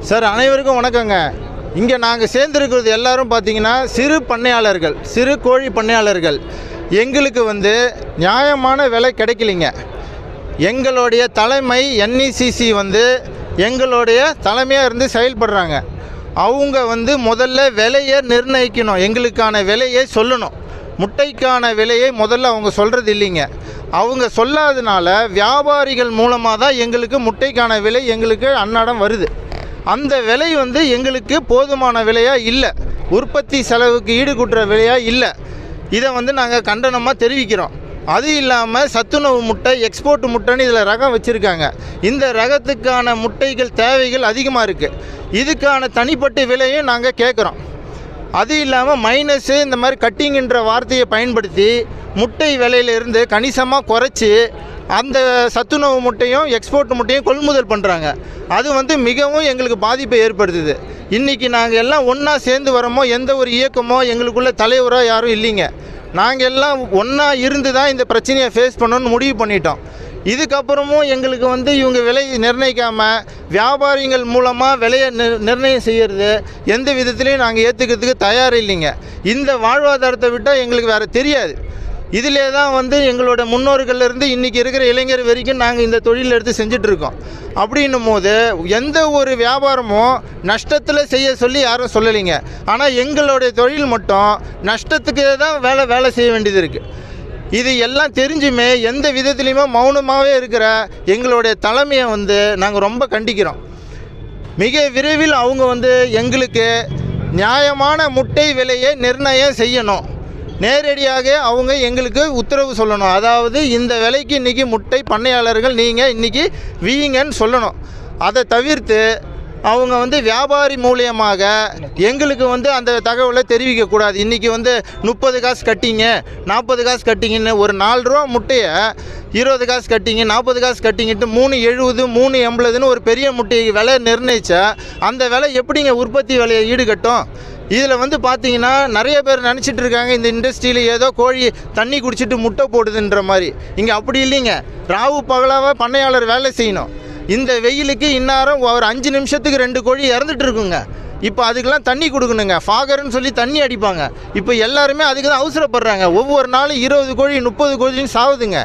Sir அனைவருக்கும் வணக்கங்க. இங்கே நாங்கள் சேர்ந்துருக்கிறது எல்லாரும் பார்த்தீங்கன்னா சிறு பண்ணையாளர்கள் சிறு கோழி பண்ணையாளர்கள். எங்களுக்கு வந்து நியாயமான விலை கிடைக்கலிங்க. எங்களுடைய தலைமை என்இசிசி வந்து எங்களுடைய தலைமையாக இருந்து செயல்படுறாங்க. அவங்க வந்து முதல்ல விலையை நிர்ணயிக்கணும். எங்களுக்கான விலையை சொல்லணும். முட்டைக்கான விலையை முதல்ல அவங்க சொல்கிறது இல்லைங்க. அவங்க சொல்லாதனால வியாபாரிகள் மூலமாக தான் எங்களுக்கு முட்டைக்கான விலை எங்களுக்கு அன்னாடம் வருது. அந்த விலை வந்து எங்களுக்கு போதுமான விலையாக இல்லை. உற்பத்தி செலவுக்கு ஈடுகட்டுற விலையாக இல்லை. இதை வந்து நாங்கள் கண்டனமாக தெரிவிக்கிறோம். அது இல்லாமல் சத்துணவு முட்டை எக்ஸ்போர்ட் முட்டைன்னு இதில் ரகம் வச்சுருக்காங்க. இந்த ரகத்துக்கான முட்டைகள் தேவைகள் அதிகமாக இருக்குது இதுக்கான தனிப்பட்ட விலையும் நாங்கள் கேட்குறோம் அது இல்லாமல் மைனஸு இந்த மாதிரி கட்டிங்கிற வார்த்தையை பயன்படுத்தி முட்டை விலையிலிருந்து கணிசமாக குறைச்சி அந்த சத்துணவு முட்டையும் எக்ஸ்போர்ட் முட்டையும் கொள்முதல் பண்ணுறாங்க அது வந்து மிகவும் எங்களுக்கு பாதிப்பை ஏற்படுத்துது. இன்றைக்கி நாங்கள் எல்லாம் ஒன்றா சேர்ந்து வரோமோ எந்த ஒரு இயக்கமோ எங்களுக்குள்ள தலைவரோ யாரும் இல்லைங்க. நாங்கள் எல்லாம் ஒன்றா இருந்து தான் இந்த பிரச்சனையை ஃபேஸ் பண்ணணும்னு முடிவு பண்ணிட்டோம். இதுக்கப்புறமும் எங்களுக்கு வந்து இவங்க விலை நிர்ணயிக்காமல் வியாபாரிகள் மூலமாக விலையை நிர் நிர்ணயம் செய்கிறது எந்த விதத்துலையும் நாங்கள் ஏற்றுக்கிறதுக்கு தயார் இல்லைங்க. இந்த வாழ்வாதாரத்தை விட்டால் எங்களுக்கு வேறு தெரியாது. இதிலே தான் வந்து எங்களோட முன்னோர்கள்லேருந்து இன்றைக்கி இருக்கிற இளைஞர் வரைக்கும் நாங்கள் இந்த தொழில் எடுத்து செஞ்சிட்ருக்கோம். அப்படின்னும் போது எந்த ஒரு வியாபாரமும் நஷ்டத்தில் செய்ய சொல்லி யாரும் சொல்லலைங்க. ஆனால் எங்களுடைய தொழில் மட்டும் நஷ்டத்துக்கு தான் வேலை வேலை செய்ய வேண்டியது இருக்குது இது எல்லாம் தெரிஞ்சுமே எந்த விதத்துலையுமே மௌனமாகவே இருக்கிற எங்களுடைய தலைமையை வந்து நாங்கள் ரொம்ப கண்டிக்கிறோம். மிக விரைவில் அவங்க வந்து எங்களுக்கு நியாயமான முட்டை விலையை நிர்ணயம் செய்யணும். நேரடியாக அவங்க எங்களுக்கு உத்தரவு சொல்லணும். அதாவது இந்த விலைக்கு இன்றைக்கி முட்டை பண்ணையாளர்கள் நீங்கள் இன்றைக்கி வீங்கன்னு சொல்லணும். அதை தவிர்த்து அவங்க வந்து வியாபாரி மூலியமாக எங்களுக்கு வந்து அந்த தகவலை தெரிவிக்கக்கூடாது இன்றைக்கி வந்து முப்பது காசு கட்டிங்க நாற்பது காசு கட்டிங்கன்னு ஒரு நாலு ரூபா முட்டையை இருபது காசு கட்டிங்க நாற்பது காசு கட்டிங்கிட்டு மூணு எழுபது மூணு எண்பதுன்னு ஒரு பெரிய முட்டையை விலை நிர்ணயித்தா அந்த விலை எப்படிங்க உற்பத்தி விலையை ஈடுகட்டும்? இதில் வந்து பார்த்தீங்கன்னா நிறைய பேர் நினச்சிட்டு இருக்காங்க இந்த இண்டஸ்ட்ரியில் ஏதோ கோழி தண்ணி குடிச்சிட்டு முட்டை போடுதுன்ற மாதிரி. இங்கே அப்படி இல்லைங்க. ராவு பகலாக பண்ணையாளர் வேலை செய்யணும். இந்த வெயிலுக்கு இந்நேரம் ஒரு அஞ்சு நிமிஷத்துக்கு ரெண்டு கோழி இறந்துட்டு இருக்குங்க. இப்போ அதுக்கெல்லாம் தண்ணி கொடுக்கணுங்க. ஃபாகர்னு சொல்லி தண்ணி அடிப்பாங்க. இப்போ எல்லாருமே அதுக்கு தான் அவசரப்படுறாங்க. ஒவ்வொரு நாளும் இருபது கோழி முப்பது கோழின்னு சாவுதுங்க.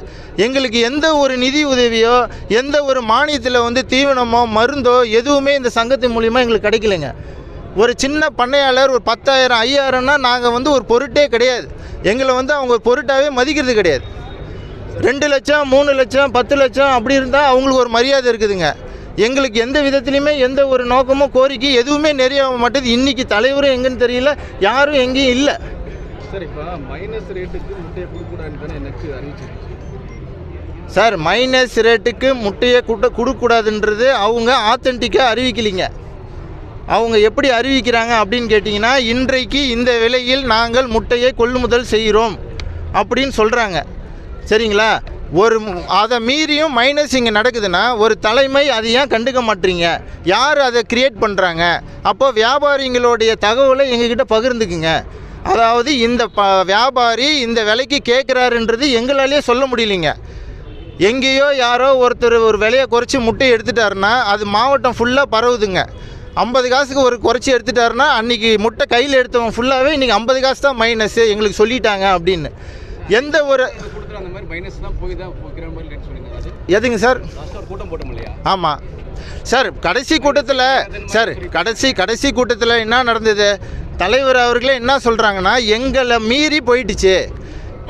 எங்களுக்கு எந்த ஒரு நிதி உதவியோ எந்த ஒரு மானியத்தில் வந்து தீவனமோ மருந்தோ எதுவுமே இந்த சங்கத்தின் மூலிமா எங்களுக்கு கிடைக்கலைங்க. ஒரு சின்ன பண்ணையாளர் ஒரு பத்தாயிரம் ஐயாயிரம்னா நாங்கள் வந்து ஒரு பொருட்டே கிடையாது. எங்களை வந்து அவங்க பொருட்டாகவே மதிக்கிறது கிடையாது. ரெண்டு லட்சம் மூணு லட்சம் பத்து லட்சம் அப்படி இருந்தால் அவங்களுக்கு ஒரு மரியாதை இருக்குதுங்க. எங்களுக்கு எந்த விதத்துலையுமே எந்த ஒரு நோக்கமும் கோரிக்கை எதுவுமே நிறைய மாட்டேது. இன்றைக்கி தலைவரும் எங்கன்னு தெரியல யாரும் எங்கேயும் இல்லை. மைனஸ் ரேட்டுக்கு முட்டையை சார் மைனஸ் ரேட்டுக்கு முட்டையை கூட்ட கொடுக்கக்கூடாதுன்றது அவங்க ஆத்தென்டிக்காக அறிவிக்கலிங்க. அவங்க எப்படி அறிவிக்கிறாங்க அப்படின்னு கேட்டிங்கன்னா இன்றைக்கு இந்த விலையில் நாங்கள் முட்டையை கொள்முதல் செய்கிறோம் அப்படின்னு சொல்கிறாங்க சரிங்களா? ஒரு அதை மீறியும் மைனஸ் இங்கே நடக்குதுன்னா ஒரு தலைமை அதை ஏன் கண்டுக்க மாட்டீங்க? யார் அதை கிரியேட் பண்ணுறாங்க அப்போ வியாபாரிங்களுடைய தகவலை எங்ககிட்ட பகிர்ந்துக்குங்க. அதாவது இந்த ப வியாபாரி இந்த விலைக்கு கேட்குறாருன்றது எங்களாலேயே சொல்ல முடியலைங்க. எங்கேயோ யாரோ ஒருத்தர் ஒரு விலையை குறைச்சி முட்டை எடுத்துட்டாருன்னா அது மாவட்டம் ஃபுல்லாக பரவுதுங்க. ஐம்பது காசுக்கு ஒரு குறைச்சி எடுத்துட்டாருன்னா அன்றைக்கி முட்டை கையில் எடுத்தவன் ஃபுல்லாகவே இன்றைக்கி ஐம்பது காசு தான் மைனஸ் எங்களுக்கு சொல்லிட்டாங்க அப்படின்னு. எந்த ஒரு மைனஸ் தான் எதுங்க சார்? ஆமாம் சார் கடைசி கூட்டத்தில் சார் கடைசி கடைசி கூட்டத்தில் என்ன நடந்தது? தலைவர் அவர்களே என்ன சொல்கிறாங்கன்னா எங்களை மீறி போயிட்டுச்சு.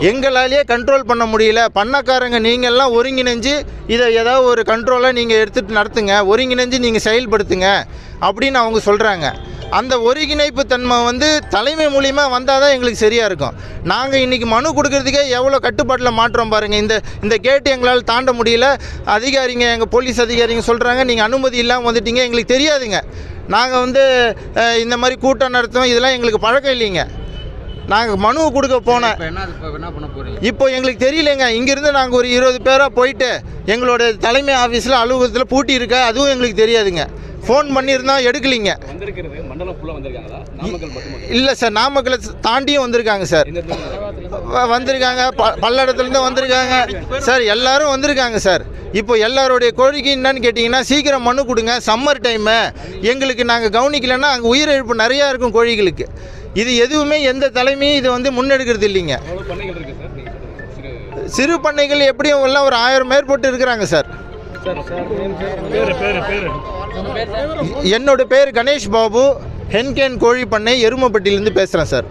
எங்களாலேயே கண்ட்ரோல் பண்ண முடியல. பண்ணக்காரங்க நீங்கள்லாம் ஒருங்கிணைஞ்சு இதை ஏதாவது ஒரு கண்ட்ரோலாக நீங்கள் எடுத்துகிட்டு நடத்துங்க. ஒருங்கிணைஞ்சு நீங்கள் செயல்படுத்துங்க அப்படின்னு அவங்க சொல்கிறாங்க அந்த ஒருங்கிணைப்பு தன்மை வந்து தலைமை மூலியமாக வந்தால் தான் எங்களுக்கு சரியாக இருக்கும். நாங்கள் இன்றைக்கி மனு கொடுக்கறதுக்கே எவ்வளோ கட்டுப்பாட்டில் மாற்றோம் பாருங்கள் இந்த இந்த கேட்டு எங்களால் தாண்ட முடியல. அதிகாரிங்க எங்கள் போலீஸ் அதிகாரிங்க சொல்கிறாங்க நீங்கள் அனுமதி இல்லாமல் வந்துட்டீங்க. எங்களுக்கு தெரியாதுங்க. நாங்கள் வந்து இந்த மாதிரி கூட்டம் நடத்துவோம். இதெல்லாம் எங்களுக்கு பழக்கம் இல்லைங்க. நாங்கள் மனு கொடுக்க போன இப்போ என்ன இப்போ என்ன பண்ண போறீங்க? இப்போ எங்களுக்கு தெரியலங்க. இங்கேருந்து நாங்கள் ஒரு இருபது பேராக போயிட்டு எங்களோட தலைமை ஆஃபீஸில் அலுவலகத்தில் பூட்டி இருக்கா அதுவும் எங்களுக்கு தெரியாதுங்க. ஃபோன் பண்ணியிருந்தோம் எடுக்கலிங்க. இல்லை சார் நாமக்கலை தாண்டியும் வந்திருக்காங்க சார். வ- வந்திருக்காங்க. ப பல்லடத்துலேருந்து வந்திருக்காங்க. சார் எல்லாரும் வந்திருக்காங்க சார். இப்போ எல்லாருடைய கோரிக்கை என்னன்னு கேட்டிங்கன்னா சீக்கிரம் மனு கொடுங்க. சம்மர் டைமு எங்களுக்கு நாங்கள் கவனிக்கலைன்னா அங்கே உயிரிழப்பு நிறையா இருக்கும் கோழிகளுக்கு. இது எதுவுமே எந்த தலைமையும் இது வந்து முன்னெடுக்கிறது இல்லைங்க. சிறு பண்ணைகள் எப்படியும் எல்லாம் ஒரு ஆயிரம் மேற்பட்டு இருக்கிறாங்க சார். என்னோட பேர் கணேஷ் பாபு ஹென்கேன் கோழி பண்ணை எருமப்பட்டியிலேருந்து பேசுகிறேன் சார்.